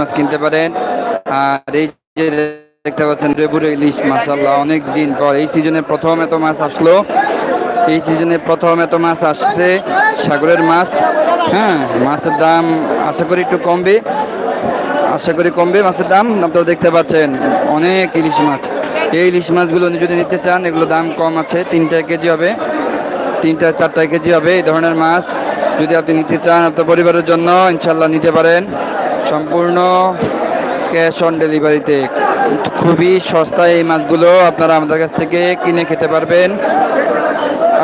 মাছ কিনতে পারেন। আর এই যে দেখতে পাচ্ছেন, রেবুরে ইলিশ মাসাল্লাহ অনেক দিন পর। এই সিজনে প্রথম এত মাছ আসলো। এই সিজনে প্রথম এত মাছ আসছে। সাগরের মাছ হ্যাঁ মাছের দাম আশা করি একটু কমবে। আশা করি কমবে মাছের দাম। আপনারা দেখতে পাচ্ছেন, অনেক ইলিশ মাছ। এই ইলিশ মাছগুলো যদি নিতে চান, এগুলো দাম কম আছে। তিনটা কেজি হবে। তিনটা, চারটা কেজি হবে এই ধরনের মাছ। যদি আপনি নিতে চান আপনার পরিবারের জন্য ইনশাল্লাহ নিতে পারেন। সম্পূর্ণ ক্যাশ অন ডেলিভারিতে খুবই সস্তায় এই মাছগুলো আপনারা আমাদের কাছ থেকে কিনে খেতে পারবেন।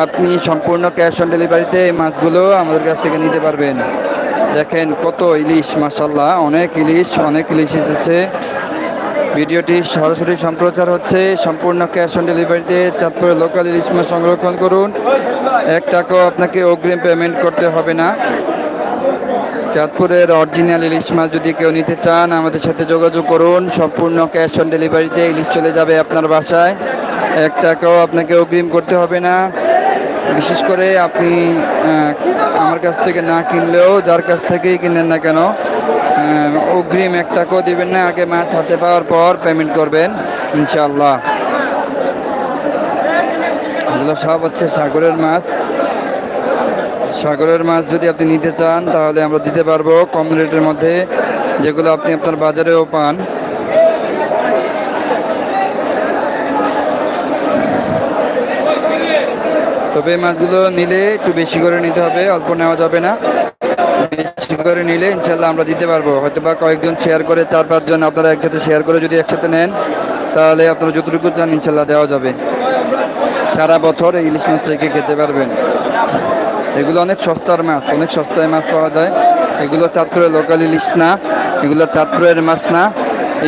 আপনি সম্পূর্ণ ক্যাশ অন ডেলিভারিতে এই মাছগুলো আমাদের কাছ থেকে নিতে পারবেন। দেখেন কত ইলিশ মাসাল্লাহ অনেক ইলিশ অনেক ইলিশ এসেছে। ভিডিওটি সরাসরি সম্প্রচার হচ্ছে। সম্পূর্ণ ক্যাশ অন ডেলিভারিতে চাঁদপুরে লোকাল ইলিশ মাছ সংরক্ষণ করুন। এক টাকাও আপনাকে অগ্রিম পেমেন্ট করতে হবে না। চাঁদপুরের অরিজিনাল ইলিশ মাছ যদি কেউ নিতে চান, আমাদের সাথে যোগাযোগ করুন। সম্পূর্ণ ক্যাশ অন ডেলিভারিতে ইলিশ চলে যাবে আপনার বাসায়। এক টাকাও আপনাকে অগ্রিম করতে হবে না। বিশেষ করে আপনি আমার কাছ থেকে না কিনলেও, যার কাছ থেকেই কিনেন না কেন অগ্রিম এক টাকাও দিবেন না। আগে মাছ হাতে পাওয়ার পর পেমেন্ট করবেন ইনশাল্লাহ এগুলো সব হচ্ছে সাগরের মাছ। সাগরের মাছ যদি আপনি নিতে চান, তাহলে আমরা দিতে পারব কম রেটের মধ্যে, যেগুলো আপনি আপনার বাজারেও পান। তবে মাছগুলো নিলে একটু বেশি করে নিতে হবে, অল্প নেওয়া যাবে না। বেশি করে নিলে ইনশাল্লাহ আমরা দিতে পারব। হয়তো বা কয়েকজন শেয়ার করে, চার পাঁচজন আপনারা একসাথে শেয়ার করে যদি একসাথে নেন, তাহলে আপনারা যতটুকু চান ইনশাল্লাহ দেওয়া যাবে। সারা বছর ইলিশ মাছ রেখে খেতে পারবেন। এগুলো অনেক সস্তার মাছ, অনেক সস্তায় মাছ পাওয়া যায়। এগুলো চাঁদপুরের লোকাল ইলিশ না, এগুলো চাঁদপুরের মাছ না।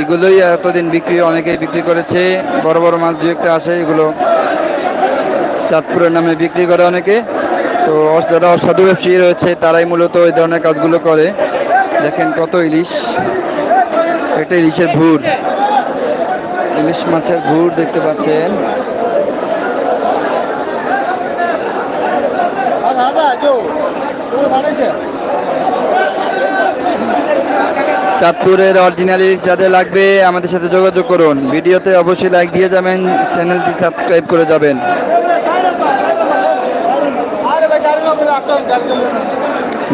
এগুলোই এতদিন বিক্রি, অনেকেই বিক্রি করেছে, বড় বড় মাছ দু একটা আসে, এগুলো চাঁদপুরের নামে বিক্রি করে অনেকে। তো যারা অসাধু ব্যবসায়ী রয়েছে, তারাই মূলত এই ধরনের কাজগুলো করে। দেখেন কত ইলিশ। এটা ইলিশের ভুর। ইলিশ মাছের ভুর দেখতে পাচ্ছেন। চাঁদপুরের অরিজিনাল যাদের লাগবে, আমাদের সাথে যোগাযোগ করুন। ভিডিওতে অবশ্যই লাইক দিয়ে যাবেন চ্যানেলটি সাবস্ক্রাইব করে যাবেন।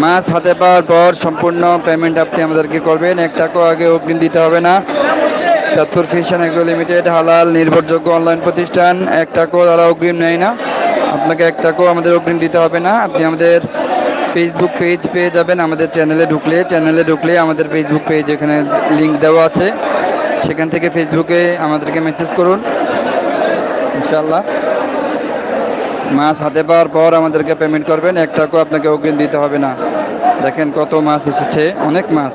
মাছ হাতে পাওয়ার পর সম্পূর্ণ পেমেন্ট আপনি আমাদেরকে করবেন। এক টাকাও আগে অগ্রিম দিতে হবে না। চাঁদপুর ফিশন এগ্রো লিমিটেড হালাল নির্ভরযোগ্য অনলাইন প্রতিষ্ঠান, এক টাকাও তারা অগ্রিম নেয় না। আপনাকে এক টাকাও আমাদের অগ্রিম দিতে হবে না। আপনি আমাদের ফেসবুক পেজ পেয়ে যাবেন, আমাদের চ্যানেলে ঢুকলে। চ্যানেলে ঢুকলে আমাদের ফেসবুক পেজ এখানে লিঙ্ক দেওয়া আছে। সেখান থেকে ফেসবুকে আমাদেরকে মেসেজ করুন। ইনশাল্লাহ মাছ হাতে পাওয়ার পর আমাদেরকে পেমেন্ট করবেন। এক টাকাও আপনাকে অগ্রিম দিতে হবে না। দেখেন কত মাছ এসেছে। অনেক মাছ।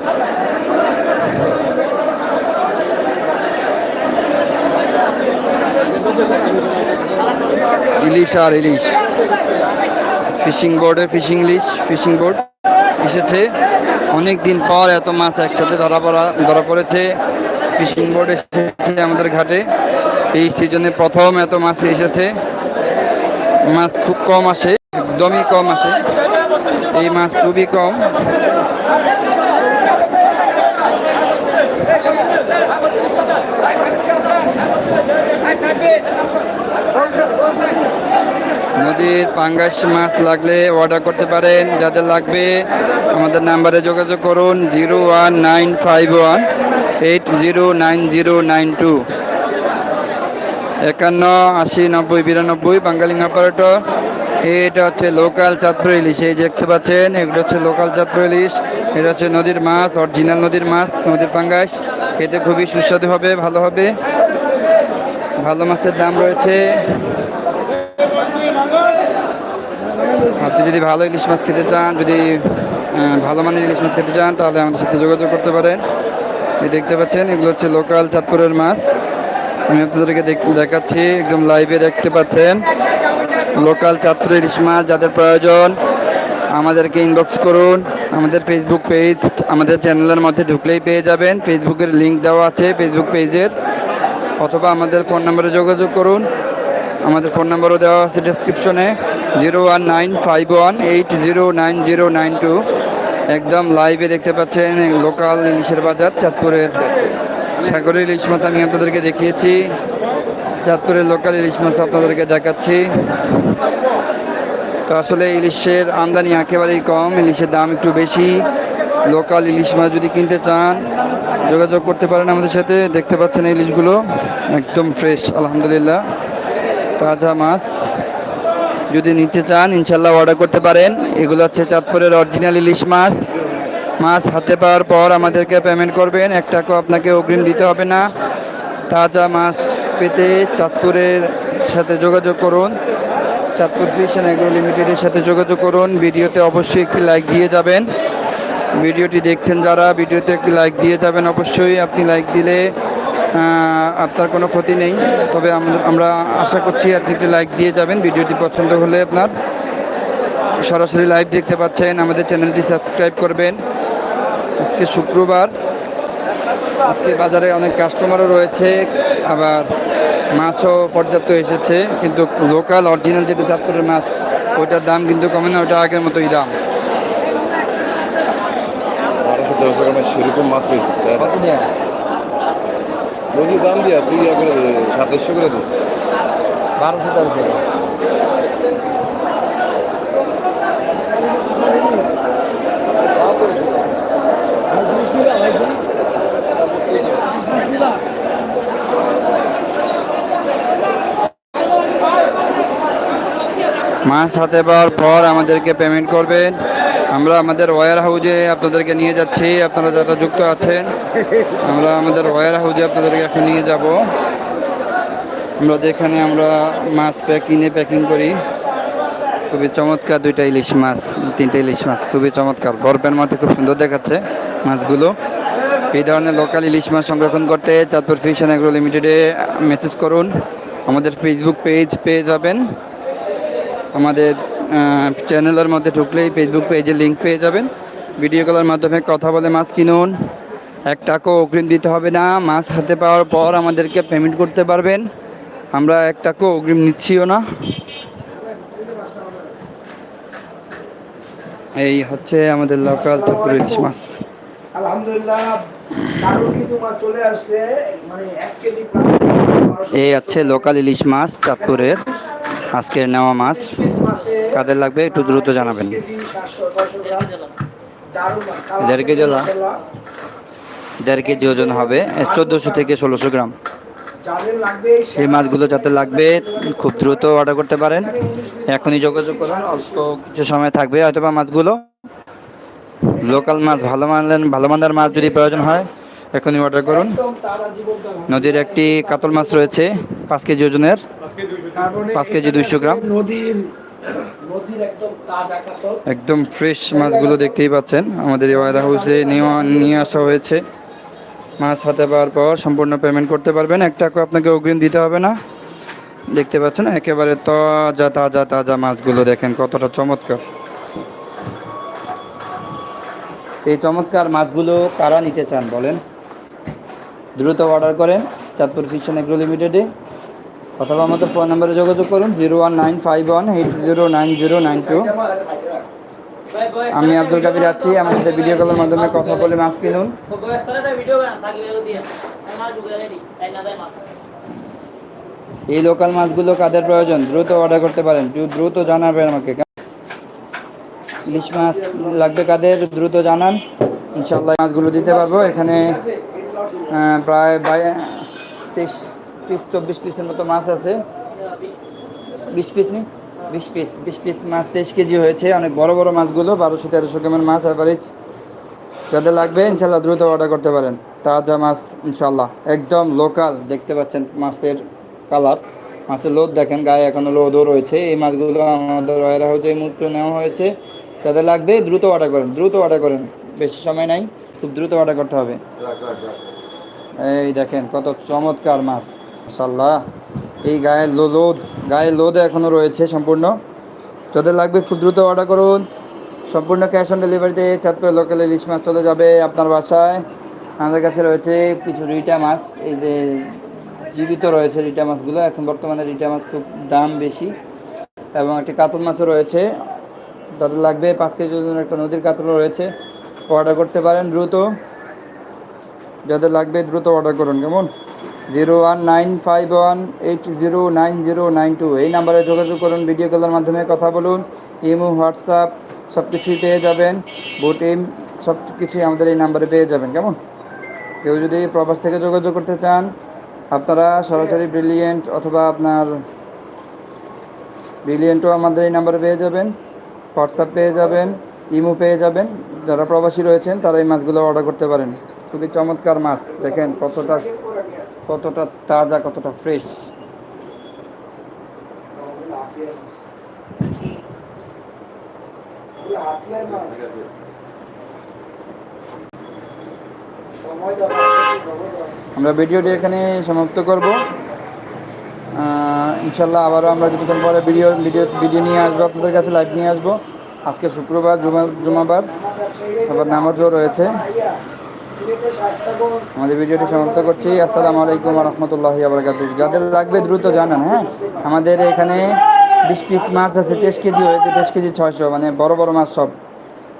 ইলিশ আর ইলিশ ফিশিং বোর্ডে ফিশিং ইলিশ ফিশিং বোর্ড এসেছে। অনেক দিন পর এত মাছ একসাথে ধরা পড়া, ধরা পড়েছে। ফিশিং বোর্ড এসেছে আমাদের ঘাটে। এই সিজনে প্রথম এত মাছ এসেছে। মাছ খুব কম আসে, একদমই কম আসে। এই মাছ খুবই কম। নদীর পাঙ্গাস মাছ লাগলে অর্ডার করতে পারেন, যাদের লাগবে আমাদের নাম্বারে যোগাযোগ করুন zero one nine five one eight zero nine zero nine two একান্ন, আশি, নব্বই, বিরানব্বই বাঙ্গালিং অপারেটর। এটা হচ্ছে লোকাল চাঁদপুর ইলিশ, এই দেখতে পাচ্ছেন, এগুলো হচ্ছে লোকাল চাঁদপুর ইলিশ। এটা হচ্ছে নদীর মাছ অরিজিনাল নদীর মাছ, নদীর পাঙ্গাস। খেতে খুবই সুস্বাদু হবে, ভালো হবে। ভালো মাছের দাম রয়েছে আপনি যদি ভালো ইলিশ মাছ খেতে চান, যদি ভালো মানের ইলিশ মাছ খেতে চান, তাহলে আমাদের সাথে যোগাযোগ করতে পারেন। এই দেখতে পাচ্ছেন, এগুলো হচ্ছে লোকাল চাঁদপুরের মাছ। আমি আপনাদেরকে দেখ- দেখাচ্ছি, একদম লাইভে দেখতে পাচ্ছেন। লোকাল চাঁদপুর ইলিশ মাছ যাদের প্রয়োজন, আমাদেরকে ইনবক্স করুন। আমাদের ফেসবুক পেজ আমাদের চ্যানেলের মধ্যে ঢুকলেই পেয়ে যাবেন। ফেসবুকের লিঙ্ক দেওয়া আছে ফেসবুক পেজের অথবা আমাদের ফোন নম্বরে যোগাযোগ করুন। আমাদের ফোন নম্বরও দেওয়া আছে ডিসক্রিপশনে zero one nine five one eight zero nine zero nine two. একদম লাইভে দেখতে পাচ্ছেন লোকাল ইলিশের বাজার, চাঁদপুরের সাগরের ইলিশ মাছ আমি আপনাদেরকে দেখিয়েছি। চাঁদপুরের লোকাল ইলিশ মাছ আপনাদেরকে দেখাচ্ছি। তো আসলে ইলিশের আমদানি একেবারেই কম, ইলিশের দাম একটু বেশি। লোকাল ইলিশ মাছ যদি কিনতে চান, যোগাযোগ করতে পারেন আমাদের সাথে, দেখতে পাচ্ছেন ইলিশগুলো একদম ফ্রেশ আলহামদুলিল্লাহ। তাজা মাছ। যদি নিতে চান ইনশাল্লাহ অর্ডার করতে পারেন। এগুলো হচ্ছে চাঁদপুরের অরিজিনাল ইলিশ মাছ। মাছ হাতে পাওয়ার পর আমাদেরকে পেমেন্ট করবেন। এক টাকা আপনাকে অগ্রিম দিতে হবে না। তাজা মাছ পেতে চাঁদপুরের সাথে যোগাযোগ করুন। চাঁদপুর ফিশ অ্যান্ড লিমিটেডের সাথে যোগাযোগ করুন। ভিডিওতে অবশ্যই একটি লাইক দিয়ে যাবেন। ভিডিওটি দেখছেন যারা, ভিডিওতে একটি লাইক দিয়ে যাবেন অবশ্যই। আপনি লাইক দিলে আপনার কোনো ক্ষতি নেই তবে আমরা- আশা করছি আপনি একটি লাইক দিয়ে যাবেন ভিডিওটি পছন্দ হলে আপনার সরাসরি লাইভ দেখতে পাচ্ছেন আমাদের চ্যানেলটি সাবস্ক্রাইব করবেন। আজকে শুক্রবার আজকে বাজারে অনেক কাস্টমারও রয়েছে আবার মাছও পর্যাপ্ত এসেছে কিন্তু লোকাল অরিজিনাল যেটা চাঁদপুরের মাছ ওইটার দাম কিন্তু কমে না ওটা আগের মতোই দাম। সেরকম মাছ পেয়েছি। বলছি দাম দিয়া তুই করে দে সাতাইশশো করে দে। বারোশো তেরোশো মাছ হাতে পাওয়ার পর আমাদেরকে পেমেন্ট করবেন। আমরা আমাদের ওয়ার হাউজে আপনাদেরকে নিয়ে যাচ্ছি, আপনারা যারা যুক্ত আছেন, আমরা আমাদের ওয়ার হাউজে আপনাদেরকে এখন নিয়ে যাব। আমরা যেখানে আমরা মাছ কিনে প্যাকিং করি, খুবই চমৎকার দুইটা ইলিশ মাছ, তিনটা ইলিশ মাছ, খুবই চমৎকার। বরফের মধ্যে খুব সুন্দর দেখাচ্ছে মাছগুলো। এই ধরনের লোকাল ইলিশ মাছ সংরক্ষণ করতে চাঁদপুর ফিশ অ্যান্ড অ্যাগ্রো লিমিটেডে মেসেজ করুন। আমাদের ফেসবুক পেজ পেয়ে যাবেন। আমাদের চ্যানেলের মধ্যে ঢুকলেই ফেসবুক পেজে লিঙ্ক পেয়ে যাবেন। ভিডিও কলের মাধ্যমে কথা বলে মাছ কিনুন। এক টাকাও অগ্রিম দিতে হবে না। মাছ হাতে পাওয়ার পর আমাদেরকে পেমেন্ট করতে পারবেন। আমরা এক টাকাও অগ্রিম নিচ্ছিও না। এই হচ্ছে আমাদের লোকাল ঠাকুর ইলিশ মাছ। মানে এই আছে লোকাল ইলিশ মাছ চাঁদপুরের। আজকের নেওয়া মাছ। কাদের লাগবে একটু দ্রুত জানাবেন। দেড় কেজি দেড় কেজি ওজন হবে। চোদ্দোশো থেকে ষোলোশো গ্রাম। এই মাছগুলো যাতে লাগবে, খুব দ্রুত অর্ডার করতে পারেন। এখনই যোগাযোগ করুন, অল্প কিছু সময় থাকবে হয়তো বা মাছগুলো। লোকাল মাছ, ভালো মানের ভালো মানের মাছ যদি প্রয়োজন হয়, এখনই অর্ডার করুন। নদীর একটি কাতল মাছ রয়েছে, পাঁচ কেজি ওজনের। পাঁচ কেজি 200 গ্রাম। নদীর একদম ফ্রেশ মাছগুলো দেখতেই পাচ্ছেন। আমাদের ওয়ার হাউসে নিয়ে নিয়ে আসা হয়েছে। মাছ হাতে পাওয়ার পর সম্পূর্ণ পেমেন্ট করতে পারবেন। এক টাকা আপনাকে অগ্রিম দিতে হবে না। দেখতে পাচ্ছেন একেবারে তাজা তাজা তাজা মাছগুলো দেখেন কতটা চমৎকার। এই চমৎকার মাছগুলো কারা নিতে চান বলেন? দ্রুত অর্ডার করেন চাঁদপুর ফিশন এগ্রো লিমিটেডে অথবা আমাদের ফোন নম্বরে যোগাযোগ করুন, zero one nine five one eight zero nine zero nine two. আমি আব্দুল কাবির আছি, আমার সাথে ভিডিও কলের মাধ্যমে কথা বলে মাছ কিনুন। এই লোকাল মাছগুলো কাদের প্রয়োজন? দ্রুত অর্ডার করতে পারেন। দ্রুত জানাবেন আমাকে। ইলিশ মাছ লাগবে কাদের? দ্রুত জানান। ইনশাল্লাহ মাছগুলো দিতে পারব। এখানে প্রায় বাই তেইশ পিস চব্বিশ পিসের মতো মাছ আছে। বিশ পিস নি? বিশ পিস বিশ পিস মাছ তেইশ কেজি হয়েছে। অনেক বড় বড় মাছগুলো, বারোশো, তেরোশো গ্রামের মাছ অ্যাভারেজ যাদের লাগবে ইনশাল্লাহ দ্রুত অর্ডার করতে পারেন। তাজা মাছ ইনশাল্লাহ একদম লোকাল দেখতে পাচ্ছেন মাছের কালার মাছের লোদ দেখেন, গায়ে এখনও লোদও রয়েছে। এই মাছগুলো আমাদের রয়্যাল হাউসে এই মুহূর্তে নেওয়া হয়েছে। যাদের লাগবে, দ্রুত অর্ডার করেন, দ্রুত অর্ডার করেন। বেশি সময় নাই, খুব দ্রুত অর্ডার করতে হবে। এই দেখেন, কত চমৎকার মাছ। মাশাল্লাহ এই গায়ে লোদ গায়ে লোদ এখনও রয়েছে সম্পূর্ণ। যাদের লাগবে খুব দ্রুত অর্ডার করুন। সম্পূর্ণ ক্যাশ অন ডেলিভারিতে চাঁদপুর লোকাল ইলিশ মাছ চলে যাবে আপনার বাসায়। আমাদের কাছে রয়েছে কিছু রিটা মাছ। এই যে জীবিত রয়েছে রিটা মাছগুলো। এখন বর্তমানে রিটা মাছ খুব দাম বেশি। এবং একটি কাতল মাছও রয়েছে। যাদের লাগবে পাঁচ কেজি ওজনের একটা নদীর কাতলও রয়েছে। অর্ডার করতে পারেন দ্রুত। যাদের লাগবে দ্রুত অর্ডার করুন, কেমন? Zero one nine five one eight zero nine zero nine two. এই নাম্বারে যোগাযোগ করুন ভিডিও কলের মাধ্যমে কথা বলুন, ইমো, হোয়াটসঅ্যাপ সব কিছুই পেয়ে যাবেন। বুটিম সব কিছুই আমাদের এই নাম্বারে পেয়ে যাবেন, কেমন? কেউ যদি প্রবাস থেকে যোগাযোগ করতে চান, আপনারা সরাসরি ব্রিলিয়েন্ট অথবা আপনার ব্রিলিয়েন্টও আমাদের এই নাম্বারে পেয়ে যাবেন, হোয়াটসঅ্যাপ পেয়ে যাবেন, ইমো পেয়ে যাবেন। যারা প্রবাসী রয়েছেন, তারা এই মাছগুলো অর্ডার করতে পারেন। খুবই চমৎকার মাছ, দেখেন কতটা কতটা তাজা, কতটা ফ্রেশ আমরা ভিডিওটি এখানে সমাপ্ত করব। ইনশাল্লাহ আবারও আমরা কিছুক্ষণ পরে ভিডিও ভিডিও ভিডিও নিয়ে আসব, আপনাদের কাছে লাইভ নিয়ে আসব। আজকে শুক্রবার, জুমা, জুমাবার, আবার নামাজও রয়েছে। আমাদের ভিডিওটি সমাপ্ত করছি। আসসালামু আলাইকুম রহমতুল্লাহ আবরকাত যাদের লাগবে দ্রুত জানান হ্যাঁ? আমাদের এখানে বিশ পিস মাছ আছে, তেইশ কেজি হয়েছে, তেইশ কেজি ছয়শো মানে বড় বড় মাছ সব।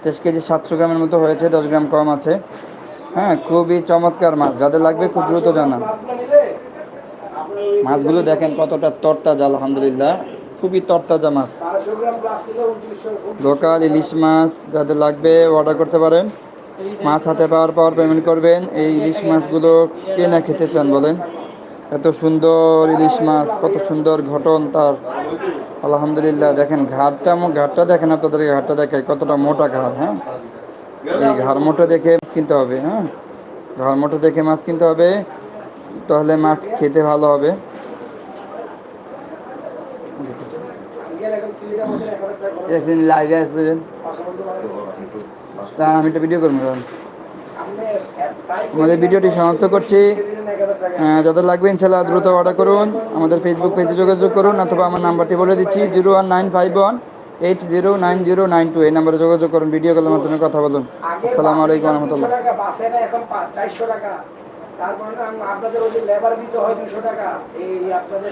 তেইশ কেজি সাতশো গ্রামের মতো হয়েছে, দশ গ্রাম কম আছে। হ্যাঁ খুবই চমৎকার মাছ। যাদের লাগবে খুব দ্রুত জানান। মাছগুলো দেখেন কতটা তরতাজা, আলহামদুলিল্লাহ। খুবই তরতাজা মাছ। লোকাল ইলিশ মাছ যাদের লাগবে অর্ডার করতে পারেন। মাছ হাতে পাওয়ার পর পেমেন্ট করবেন। এই ইলিশ মাছগুলো কে না খেতে চান বলেন? এত সুন্দর ইলিশ মাছ, কত সুন্দর ঘটন তার। আলহামদুলিল্লাহ, দেখেন ঘাটটা ঘাটটা দেখেন আপনাদের ঘাটটা দেখে কতটা মোটা ঘাট হ্যাঁ? এই ঘাড় মোটা দেখে মাছ কিনতে হবে হ্যাঁ? ঘাড় মোটা দেখে মাছ কিনতে হবে, তাহলে মাছ খেতে ভালো হবে। একদিন লাইভে আসছেন মানে আমি একটা ভিডিও করব কারণ আমাদের ভিডিওটি সমাপ্ত করছি। যাদের লাগবে ইনশাল্লাহ দ্রুত অর্ডার করুন। আমাদের ফেসবুক পেজে যোগাযোগ করুন অথবা আমার নাম্বারটি বলে দিচ্ছি, zero one nine five one eight zero nine zero nine two. এই নাম্বারে যোগাযোগ করুন ভিডিও কলের মাধ্যমে কথা বলুন। আসসালামু আলাইকুম রহমতুল্লাহ। 200 টাকা বাসে না এখন পা- চারশো টাকা। তারপরে আপনাদের ওই লেবার দিতে হয় দুশো টাকা। এই আপনাদের